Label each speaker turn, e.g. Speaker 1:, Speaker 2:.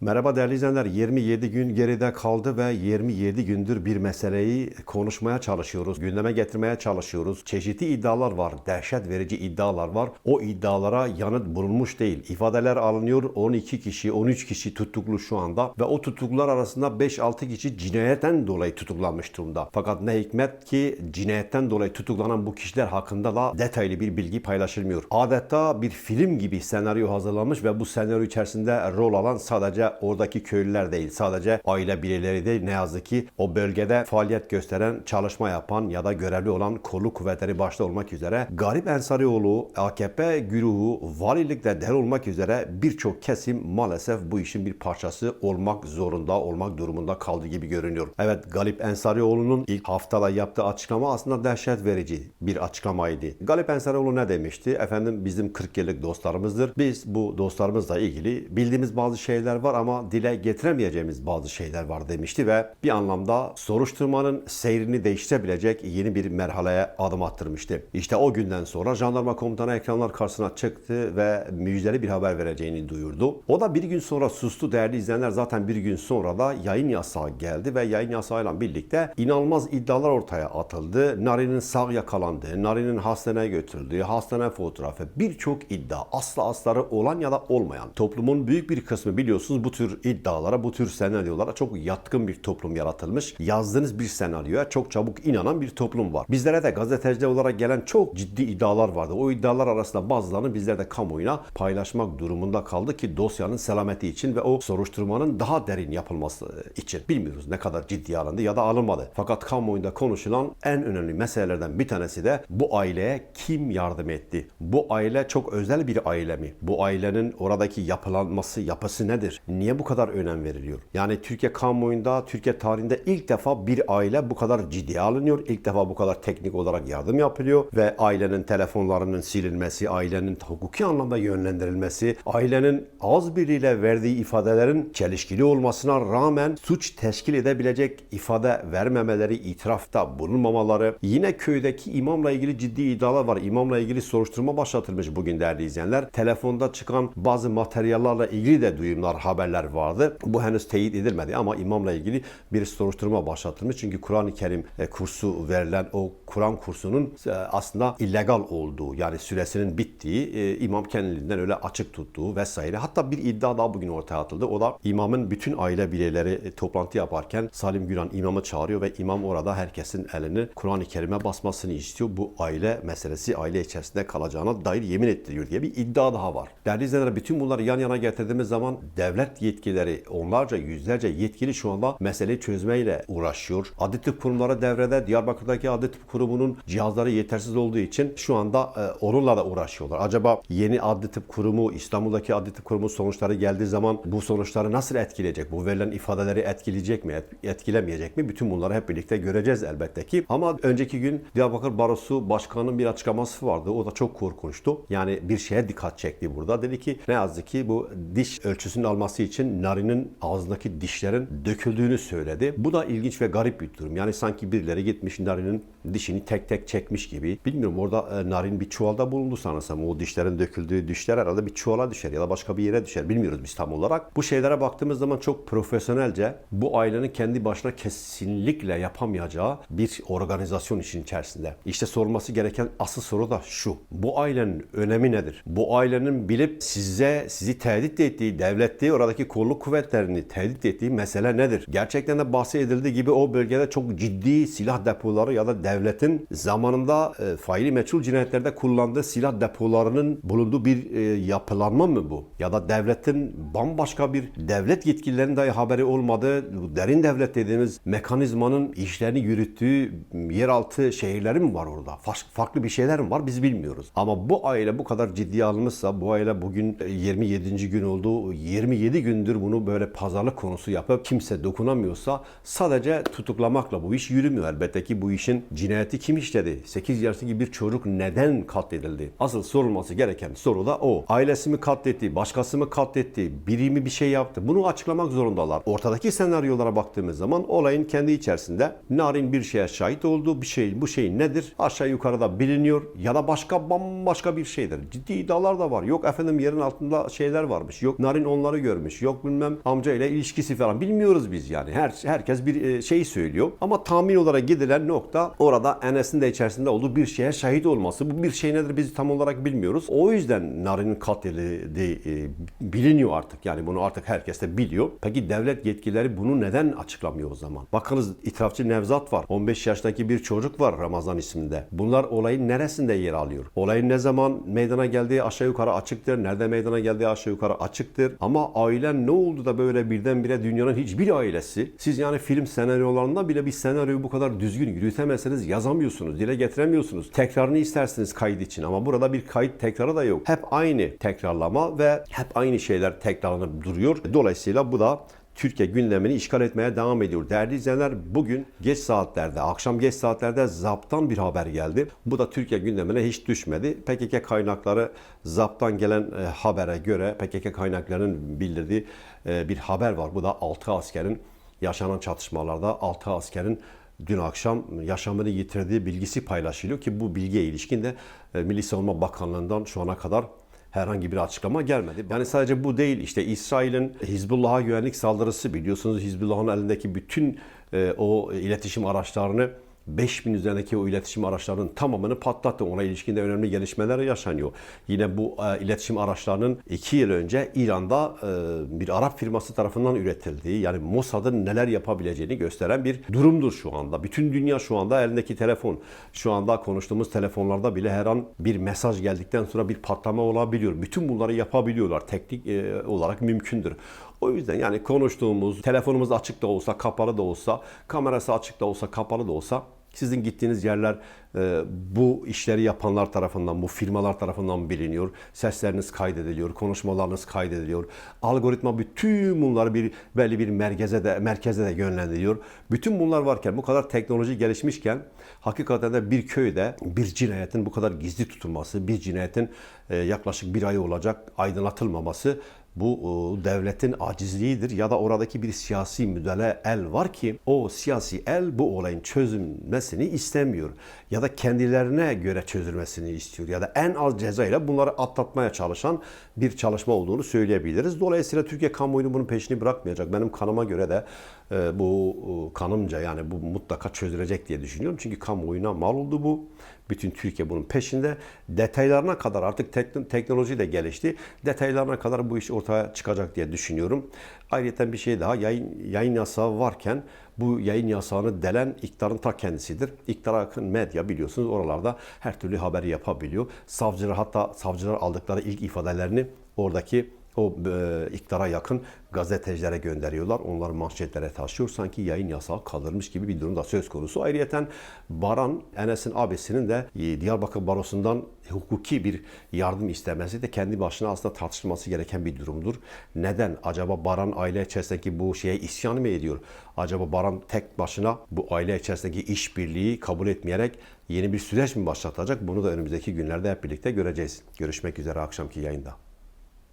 Speaker 1: Merhaba değerli izleyenler. 27 gün geride kaldı ve 27 gündür bir meseleyi konuşmaya çalışıyoruz. Gündeme getirmeye çalışıyoruz. Çeşitli iddialar var. Dehşet verici iddialar var. O iddialara yanıt bulunmuş değil. İfadeler alınıyor. 12 kişi, 13 kişi tutuklu şu anda ve o tutuklular arasında 5-6 kişi cinayetten dolayı tutuklanmış durumda. Fakat ne hikmet ki cinayetten dolayı tutuklanan bu kişiler hakkında da detaylı bir bilgi paylaşılmıyor. Adeta bir film gibi senaryo hazırlanmış ve bu senaryo içerisinde rol alan sadece oradaki köylüler değil, sadece aile bireyleri değil ne yazık ki o bölgede faaliyet gösteren, çalışma yapan ya da görevli olan kolluk kuvvetleri başta olmak üzere Garip Ensarioğlu, AKP güruhu, valilikte dahil olmak üzere birçok kesim maalesef bu işin bir parçası olmak zorunda, olmak durumunda kaldığı gibi görünüyor. Evet Galip Ensarioğlu'nun ilk haftada yaptığı açıklama aslında dehşet verici bir açıklamaydı. Galip Ensarioğlu ne demişti? Efendim bizim 40 yıllık dostlarımızdır. Biz bu dostlarımızla ilgili bildiğimiz bazı şeyler var ama dile getiremeyeceğimiz bazı şeyler var demişti ve bir anlamda soruşturmanın seyrini değiştirebilecek yeni bir merhaleye adım attırmıştı. İşte o günden sonra jandarma komutanı ekranlar karşısına çıktı ve müjdeli bir haber vereceğini duyurdu. O da bir gün sonra sustu değerli izleyenler. Zaten bir gün sonra da yayın yasağı geldi ve yayın yasağıyla birlikte inanılmaz iddialar ortaya atıldı. Nari'nin sağ yakalandığı, Nari'nin hastaneye götürüldüğü, hastane fotoğrafı birçok iddia asla asları olan ya da olmayan. Toplumun büyük bir kısmı biliyorsunuz bu tür iddialara, bu tür senaryolara çok yatkın bir toplum yaratılmış. Yazdığınız bir senaryoya çok çabuk inanan bir toplum var. Bizlere de gazeteciler olarak gelen çok ciddi iddialar vardı. O iddialar arasında bazılarını bizler de kamuoyuna paylaşmak durumunda kaldı ki dosyanın selameti için ve o soruşturmanın daha derin yapılması için. Bilmiyoruz ne kadar ciddiye alındı ya da alınmadı. Fakat kamuoyunda konuşulan en önemli meselelerden bir tanesi de bu aileye kim yardım etti? Bu aile çok özel bir aile mi? Bu ailenin oradaki yapılanması, yapısı nedir? Niye bu kadar önem veriliyor? Yani Türkiye kamuoyunda, Türkiye tarihinde ilk defa bir aile bu kadar ciddiye alınıyor. İlk defa bu kadar teknik olarak yardım yapılıyor ve ailenin telefonlarının silinmesi, ailenin hukuki anlamda yönlendirilmesi, ailenin az biriyle verdiği ifadelerin çelişkili olmasına rağmen suç teşkil edebilecek ifade vermemeleri, itirafta bulunmamaları, yine köydeki imamla ilgili ciddi iddialar var. İmamla ilgili soruşturma başlatılmış bugün değerli izleyenler. Telefonda çıkan bazı materyallerle ilgili de duyumlar, haberler vardı. Bu henüz teyit edilmedi ama imamla ilgili bir soruşturma başlatılmış. Çünkü Kur'an-ı Kerim e, kursu verilen o Kur'an kursunun e, aslında illegal olduğu yani süresinin bittiği e, imam kendiliğinden öyle açık tuttuğu vesaire. Hatta bir iddia daha bugün ortaya atıldı. O da imamın bütün aile bireyleri toplantı yaparken Salim Güran imamı çağırıyor ve imam orada herkesin elini Kur'an-ı Kerim'e basmasını istiyor. Bu aile meselesi aile içerisinde kalacağına dair yemin ettiriyor diye bir iddia daha var. Değerli izleyenler bütün bunları yan yana getirdiğimiz zaman devlet yetkileri onlarca yüzlerce yetkili şu anda meseleyi çözmeyle uğraşıyor. Adli tıp kurumları devrede Diyarbakır'daki adli tıp kurumunun cihazları yetersiz olduğu için şu anda e, onunla da uğraşıyorlar. Acaba yeni adli tıp kurumu İstanbul'daki adli tıp kurumu sonuçları geldiği zaman bu sonuçları nasıl etkileyecek? Bu verilen ifadeleri etkileyecek mi? et- etkilemeyecek mi? Bütün bunları hep birlikte göreceğiz elbette ki. Ama önceki gün Diyarbakır Barosu Başkanı'nın bir açıklaması vardı. O da çok korkunçtu. Yani bir şeye dikkat çekti burada. Dedi ki ne yazık ki bu diş ölçüsünün alması için narinin ağzındaki dişlerin döküldüğünü söyledi. Bu da ilginç ve garip bir durum. Yani sanki birileri gitmiş narinin dişini tek tek çekmiş gibi. Bilmiyorum orada e, narin bir çuvalda bulundu sanırsam. O dişlerin döküldüğü dişler herhalde bir çuvala düşer ya da başka bir yere düşer. Bilmiyoruz biz tam olarak. Bu şeylere baktığımız zaman çok profesyonelce bu ailenin kendi başına kesinlikle yapamayacağı bir organizasyon işin içerisinde. İşte sorulması gereken asıl soru da şu. Bu ailenin önemi nedir? Bu ailenin bilip size sizi tehdit ettiği, devlettiği, oradaki kolluk kuvvetlerini tehdit ettiği mesele nedir? Gerçekten de bahsedildiği gibi o bölgede çok ciddi silah depoları ya da devletin zamanında e, faili meçhul cinayetlerde kullandığı silah depolarının bulunduğu bir e, yapılanma mı bu? Ya da devletin bambaşka bir devlet yetkililerinin dahi haberi olmadığı derin devlet dediğimiz mekanizmanın işlerini yürüttüğü yeraltı şehirleri mi var orada? Fa- Farklı bir şeyler mi var? Biz bilmiyoruz. Ama bu aile bu kadar ciddiye alınmışsa bu aile bugün e, 27. gün oldu. 27 gündür bunu böyle pazarlık konusu yapıp kimse dokunamıyorsa sadece tutuklamakla bu iş yürümüyor. Elbette ki bu işin cinayeti kim işledi? 8 yaşındaki bir çocuk neden katledildi? Asıl sorulması gereken soru da o. Ailesi mi katletti? Başkası mı katletti? Biri mi bir şey yaptı? Bunu açıklamak zorundalar. Ortadaki senaryolara baktığımız zaman olayın kendi içerisinde narin bir şeye şahit olduğu bir şey. Bu şey nedir? Aşağı yukarıda biliniyor ya da başka bambaşka bir şeydir. Ciddi iddialar da var. Yok efendim yerin altında şeyler varmış. Yok narin onları görmüş. Görmüş. Yok bilmem amca ile ilişkisi falan bilmiyoruz biz yani. Her herkes bir e, şey söylüyor. Ama tahmin olarak gidilen nokta orada Enes'in de içerisinde olduğu bir şeye şahit olması. Bu bir şey nedir biz tam olarak bilmiyoruz. O yüzden Narin'in katili de e, biliniyor artık. Yani bunu artık herkes de biliyor. Peki devlet yetkilileri bunu neden açıklamıyor o zaman? Bakınız itirafçı Nevzat var. 15 yaşındaki bir çocuk var Ramazan isminde. Bunlar olayın neresinde yer alıyor? Olayın ne zaman meydana geldiği aşağı yukarı açıktır. Nerede meydana geldiği aşağı yukarı açıktır. Ama ailen ne oldu da böyle birdenbire dünyanın hiçbir ailesi siz yani film senaryolarında bile bir senaryoyu bu kadar düzgün yürütemezseniz yazamıyorsunuz, dile getiremiyorsunuz. Tekrarını istersiniz kayıt için ama burada bir kayıt tekrarı da yok. Hep aynı tekrarlama ve hep aynı şeyler tekrarlanıp duruyor. Dolayısıyla bu da Türkiye gündemini işgal etmeye devam ediyor. Değerli izleyenler bugün geç saatlerde, akşam geç saatlerde ZAP'tan bir haber geldi. Bu da Türkiye gündemine hiç düşmedi. PKK kaynakları ZAP'tan gelen e, habere göre PKK kaynaklarının bildirdiği e, bir haber var. Bu da 6 askerin yaşanan çatışmalarda 6 askerin dün akşam yaşamını yitirdiği bilgisi paylaşılıyor ki bu bilgiye ilişkin de e, Milli Savunma Bakanlığı'ndan şu ana kadar herhangi bir açıklama gelmedi. Yani sadece bu değil işte İsrail'in Hizbullah'a güvenlik saldırısı biliyorsunuz Hizbullah'ın elindeki bütün e, o iletişim araçlarını 5000 üzerindeki o iletişim araçlarının tamamını patlattı. Ona ilişkin de önemli gelişmeler yaşanıyor. Yine bu e, iletişim araçlarının 2 yıl önce İran'da e, bir Arap firması tarafından üretildiği yani Mossad'ın neler yapabileceğini gösteren bir durumdur şu anda. Bütün dünya şu anda elindeki telefon. Şu anda konuştuğumuz telefonlarda bile her an bir mesaj geldikten sonra bir patlama olabiliyor. Bütün bunları yapabiliyorlar. Teknik e, olarak mümkündür. O yüzden yani konuştuğumuz, telefonumuz açık da olsa, kapalı da olsa, kamerası açık da olsa, kapalı da olsa sizin gittiğiniz yerler e, bu işleri yapanlar tarafından, bu firmalar tarafından biliniyor. Sesleriniz kaydediliyor, konuşmalarınız kaydediliyor. Algoritma bütün bunları bir belli bir merkeze de merkeze de yönlendiriyor. Bütün bunlar varken, bu kadar teknoloji gelişmişken hakikaten de bir köyde bir cinayetin bu kadar gizli tutulması, bir cinayetin e, yaklaşık bir ay olacak aydınlatılmaması bu e, devletin acizliğidir ya da oradaki bir siyasi müdahale el var ki o siyasi el bu olayın çözülmesini istemiyor ya da kendilerine göre çözülmesini istiyor ya da en az ceza ile bunları atlatmaya çalışan bir çalışma olduğunu söyleyebiliriz. Dolayısıyla Türkiye kamuoyu bunun peşini bırakmayacak. Benim kanıma göre de e, bu e, kanımca yani bu mutlaka çözülecek diye düşünüyorum. Çünkü kamuoyuna mal oldu bu. Bütün Türkiye bunun peşinde. Detaylarına kadar artık tek- teknoloji de gelişti. Detaylarına kadar bu iş ortaya çıkacak diye düşünüyorum. Ayrıca bir şey daha yayın, yayın yasağı varken bu yayın yasağını delen iktidarın ta kendisidir. İktidara yakın medya biliyorsunuz oralarda her türlü haberi yapabiliyor. Savcılar hatta savcılar aldıkları ilk ifadelerini oradaki o e, iktidara yakın gazetecilere gönderiyorlar. Onlar manşetlere taşıyor. Sanki yayın yasağı kaldırmış gibi bir durum da söz konusu. Ayrıyeten Baran, Enes'in abisinin de e, Diyarbakır Barosu'ndan hukuki bir yardım istemesi de kendi başına aslında tartışılması gereken bir durumdur. Neden? Acaba Baran aile içerisindeki bu şeye isyan mı ediyor? Acaba Baran tek başına bu aile içerisindeki işbirliği kabul etmeyerek yeni bir süreç mi başlatacak? Bunu da önümüzdeki günlerde hep birlikte göreceğiz. Görüşmek üzere akşamki yayında.